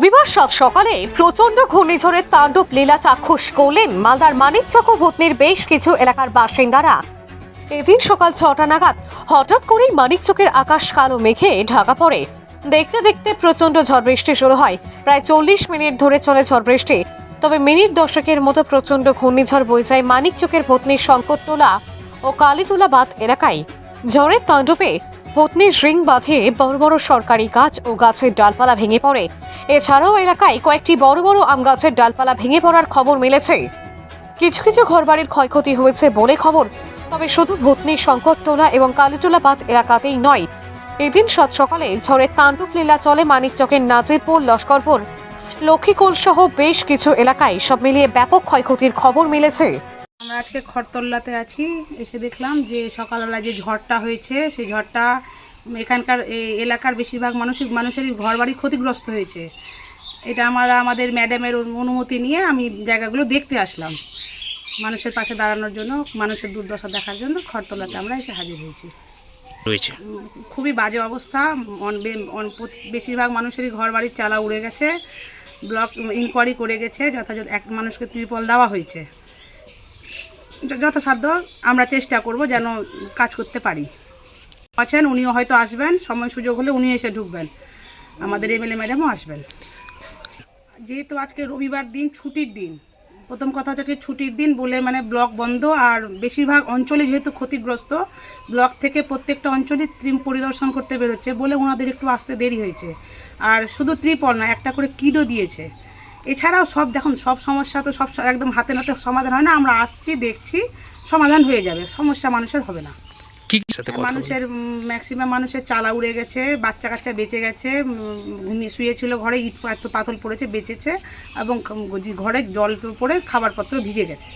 রবিবার সাত সকালে প্রচণ্ড ঘূর্ণিঝড়ের তাণ্ডব লীলা চাক্ষুষ করলেন মালদার মানিকচক ভূতনির বেশ কিছু এলাকার বাসিন্দারা। এদিন সকাল ছটা নাগাদ হঠাৎ করেই মানিকচকের আকাশ কালো মেঘে ঢাকা পড়ে। দেখতে দেখতে প্রচণ্ড ঝড় বৃষ্টি শুরু হয়। প্রায় চল্লিশ মিনিট ধরে চলে ঝড় বৃষ্টি। তবে মিনিট দশকের মতো প্রচণ্ড ঘূর্ণিঝড় বয়ে যায় মানিকচকের ভূতনির সংকটতলা ও কালীতলা বাঁধ এলাকায়। ঝড়ের তাণ্ডবে ভূতনির রিং বাঁধে বড় বড় সরকারি গাছ ও গাছের ডালপালা ভেঙে পড়ে। এছাড়াও এলাকায় কয়েকটি বড় বড় আম গাছের ডালপালা ভেঙে পড়ার খবর মিলেছে। কিছু কিছু ঘরবাড়ির ক্ষয়ক্ষতি হয়েছে বলে খবর, তবে শুধু ভূতনির সংকটটোলা এবং কালীটোলা বাঁধ এলাকাতেই নয়। এদিন সাত সকালে ঝড়ের তাণ্ডব লীলা চলে মানিকচকের নাজিরপুর, লস্করপুর। লক্ষ্মীকোল সহ বেশ কিছু এলাকায় সব মিলিয়ে ব্যাপক ক্ষয়ক্ষতির খবর মিলেছে। আজকে খড়তল্লাতে আছি। এসে দেখলাম যে সকালবেলা যে ঝড়টা হয়েছে সেই ঝড়টা এখানকার এলাকার বেশিরভাগ মানুষের মানুষেরই ঘরবাড়ি ক্ষতিগ্রস্ত হয়েছে। এটা আমরা আমাদের ম্যাডামের অনুমতি নিয়ে আমি জায়গাগুলো দেখতে আসলাম। মানুষের পাশে দাঁড়ানোর জন্য মানুষের দুর্দশা দেখার জন্য খড়তলাতে আমরা এসে হাজির হয়েছি। রয়েছে। খুবই বাজে অবস্থা। বেশিরভাগ মানুষেরই ঘর বাড়ির চালা উড়ে গেছে ব্লক ইনকোয়ারি করে গেছে যথাযথ এক মানুষকে ত্রিপল দেওয়া হয়েছে। যথাসাধ্য আমরা চেষ্টা করব যেন কাজ করতে পারি। আছেন, উনিও হয়তো আসবেন, সময় সুযোগ হলে উনি এসে ঢুকবেন। আমাদের এমএলএ ম্যাডামও আসবেন। যেহেতু আজকে রবিবার দিন, ছুটির দিন, প্রথম কথা হচ্ছে ছুটির দিন বলে মানে ব্লক বন্ধ, আর বেশিরভাগ অঞ্চলে যেহেতু ক্ষতিগ্রস্ত, ব্লক থেকে প্রত্যেকটা অঞ্চলে ত্রিম পরিদর্শন করতে বেরোচ্ছে বলে ওনাদের একটু আসতে দেরি হয়েছে। আর শুধু ত্রিপল না, একটা করে কিডও দিয়েছে। এছাড়াও সব দেখুন সব সমস্যা তো সব একদম হাতে নাতে সমাধান হয় না আমরা আসছি দেখছি সমাধান হয়ে যাবে সমস্যা মানুষের হবে না? মানুষের ম্যাক্সিমাম মানুষের চালা উড়ে গেছে বাচ্চা কাচ্চা বেঁচে গেছে ঘুমিয়ে শুয়েছিল ঘরে ইট পাথর পড়েছে বেঁচেছে এবং ঘরে জল পড়ে খাবারপত্র ভিজে গেছে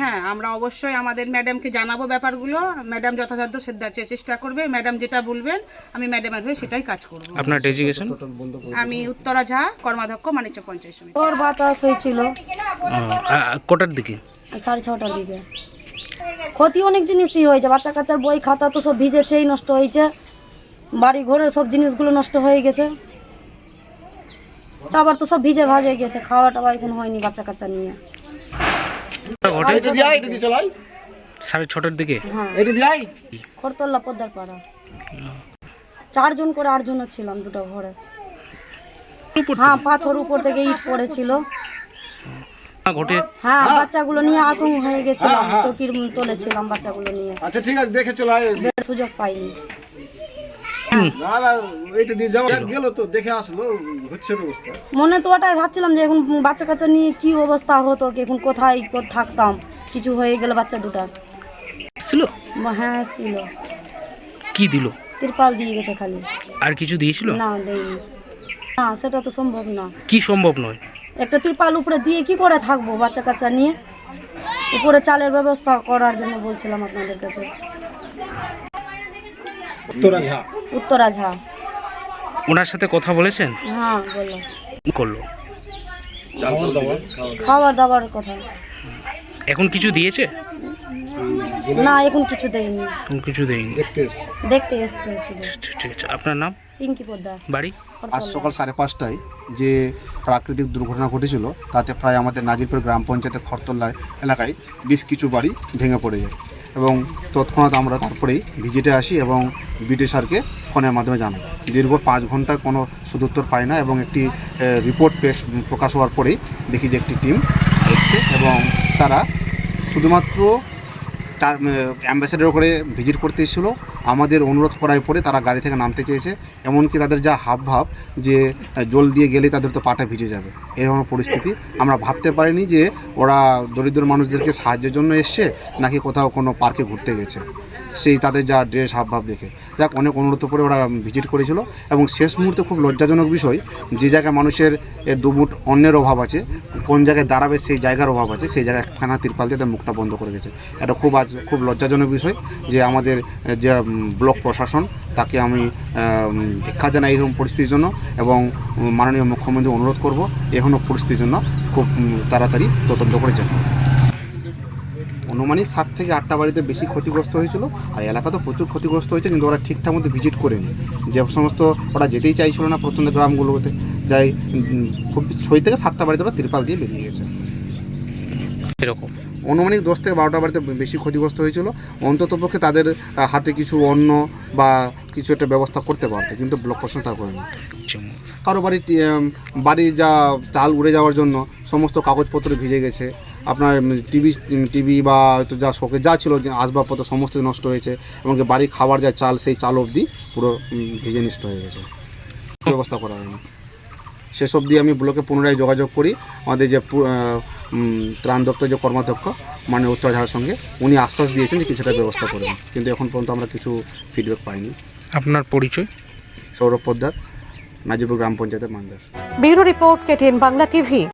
হ্যাঁ আমরা অবশ্যই আমাদের ম্যাডামকে জানাব ব্যাপারগুলো। ম্যাডাম যথাসাধ্য সেদ্ধা- চে- চেষ্টা করবে। ম্যাডাম যেটা বলবেন আমি ম্যাডামের হয়ে সেটাই কাজ করব। আপনার ডেজিগেশন আমি উত্তরা ঝা কর্মাধ্যক্ষ মানিকচ পঞ্চায়েত সমিতি। ওর বাতাস হয়েছিল। কটার দিকে? সাড়ে ছটার দিকে। ক্ষতি অনেক জিনিসই হয়েছে। বাচ্চা কাচ্চার বই খাতা তো সব ভিজেছেই নষ্ট হয়েছে। বাড়ি ঘরের সব জিনিসগুলো নষ্ট হয়ে গেছে। আবার তো সব ভিজে ভাজে গেছে। খাওয়া টাওয়া এখন হয়নি বাচ্চা কাচ্চা নিয়ে। ঘটে সাড়ে ছটার দিকে। হ্যাঁ পদ্মার পাড়া। চারজন করে আটজনও ছিলাম দুটো ঘরে। উপর হ্যাঁ পাথর উপর থেকে ইট পড়েছিল। ঘটে হ্যাঁ বাচ্চাগুলো নিয়ে আতঙ্ক হয়ে গেছিলাম। চকির তলেছিলাম বাচ্চাগুলো নিয়ে। আচ্ছা ঠিক আছে দেখে চলো সুযোগ পাইনি। মনে তো ওটাই ভাবছিলাম যে এখন বাচ্চা কাচ্চা নিয়ে কি অবস্থা হতো কি এখন কোথায় থাকতাম। কিছু হয়ে গেল বাচ্চা দুটার। ছিল হ্যাঁ ছিল কি দিল? তিরপাল দিয়ে গেছে খালি। আর কিছু দিয়েছিল? না দেয়নি। না সেটা তো সম্ভব না। কি সম্ভব নয়? একটা তিরপাল উপরে দিয়ে কি করে থাকব বাচ্চা কাচ্চা নিয়ে? উপরে চালের ব্যবস্থা করার জন্য বলছিলাম আপনাদের কাছে। উত্তরা ঝা উত্তরা ঝা ওনার সাথে কথা বলেছেন? হ্যাঁ বলল। করল। খাবার দাবার কথা। এখন কিছু দিয়েছে? না এখন কিছু দেয়নি। এখন কিছু দেয়নি। দেখতে এসছি। দেখতে এসছে ঠিক- আছে আপনার নাম? পিঙ্কি পোদ্দার। বাড়ি? আজ সকাল সাড়ে পাঁচটায় যে প্রাকৃতিক দুর্ঘটনা ঘটেছিল তাতে প্রায় আমাদের নাজিরপুর গ্রাম পঞ্চায়েতের খরতল্লার এলাকায় বেশ কিছু বাড়ি ভেঙে পড়ে যায়। এবং তৎক্ষণাৎ আমরা তারপরেই ভিজিটে আসি এবং বিডি স্যারকে ফোনের মাধ্যমে জানাই। দীর্ঘ পাঁচ ঘণ্টা কোনো সুদুত্তর পাই না এবং একটি রিপোর্ট পেশ প্রকাশ হওয়ার পরেই দেখি যে একটি টিম এসছে এবং তারা শুধুমাত্র চার অ্যাম্বাসেডার করে ভিজিট করতে এসেছিল। আমাদের অনুরোধ করার পরে তারা গাড়ি থেকে নামতে চেয়েছে। এমনকি তাদের যা হাব ভাব যে জল দিয়ে গেলে তাদের তো পাটা ভিজে যাবে। এরকম পরিস্থিতি আমরা ভাবতে পারিনি যে, ওরা দরিদ্র মানুষদেরকে সাহায্যের জন্য এসছে নাকি কোথাও কোনো পার্কে ঘুরতে গেছে। সেই তাদের যা ড্রেস হাব ভাব দেখে। যাক, অনেক অনুরোধ করে ওরা ভিজিট করেছিল। এবং শেষ মুহূর্তে খুব লজ্জাজনক বিষয়, যে জায়গায় মানুষের দুমুট অন্যের অভাব আছে, কোন জায়গায় দাঁড়াবে সেই জায়গার অভাব আছে, সেই জায়গায় একখানা তিরপাল দিয়ে তার মুখটা বন্ধ করে গেছে এটা খুব আজ খুব লজ্জাজনক বিষয় যে আমাদের যে ব্লক প্রশাসন তাকে আমি ধিক্ষা দেন এরকম পরিস্থিতির জন্য এবং মাননীয় মুখ্যমন্ত্রী অনুরোধ করব এখনও পরিস্থিতির জন্য খুব তাড়াতাড়ি তদন্ত করে যান অনুমানিক সাত থেকে আটটা বাড়িতে বেশি ক্ষতিগ্রস্ত হয়েছিল আর এলাকা তো প্রচুর ক্ষতিগ্রস্ত হয়েছে কিন্তু ওরা ঠিকঠাক মতো ভিজিট করেনি। যে সমস্ত ওরা যেতেই চাইছিল না প্রথম গ্রামগুলোতে, যাই খুব ছয় থেকে সাতটা বাড়িতে ওরা তিরপাল দিয়ে বেরিয়ে গেছে। এরকম অনুমানিক দশ থেকে বারোটা বাড়িতে বেশি ক্ষতিগ্রস্ত হয়েছিল। অন্তত পক্ষে তাদের হাতে কিছু অন্য বা কিছু একটা ব্যবস্থা করতে পারতো কিন্তু ব্লক প্রশাসন তা করেনি। কারও বাড়ি বাড়ি যা চাল উড়ে যাওয়ার জন্য সমস্ত কাগজপত্র ভিজে গেছে। আপনার টিভি টিভি বা হয়তো যা শোকে যা ছিল যে আসবাবপত্র সমস্ত নষ্ট হয়েছে এমনকি বাড়ি খাবার যা চাল সেই চাল অবধি পুরো ভিজে নষ্ট হয়ে গেছে। ব্যবস্থা করা হয়নি। সেসব দিয়ে আমি ব্লকে পুনরায় যোগাযোগ করি। আমাদের যে ত্রাণ দপ্তর যে কর্মাধ্যক্ষ মানে উত্তর ঝাড়ের সঙ্গে উনি আশ্বাস দিয়েছেন যে কিছুটা ব্যবস্থা করবেন কিন্তু এখন পর্যন্ত আমরা কিছু ফিডব্যাক পাইনি। আপনার পরিচয়? সৌরভ পোদ্দার নাজিপুর গ্রাম পঞ্চায়েতের মান্দার। Bureau report KTN Bangla TV.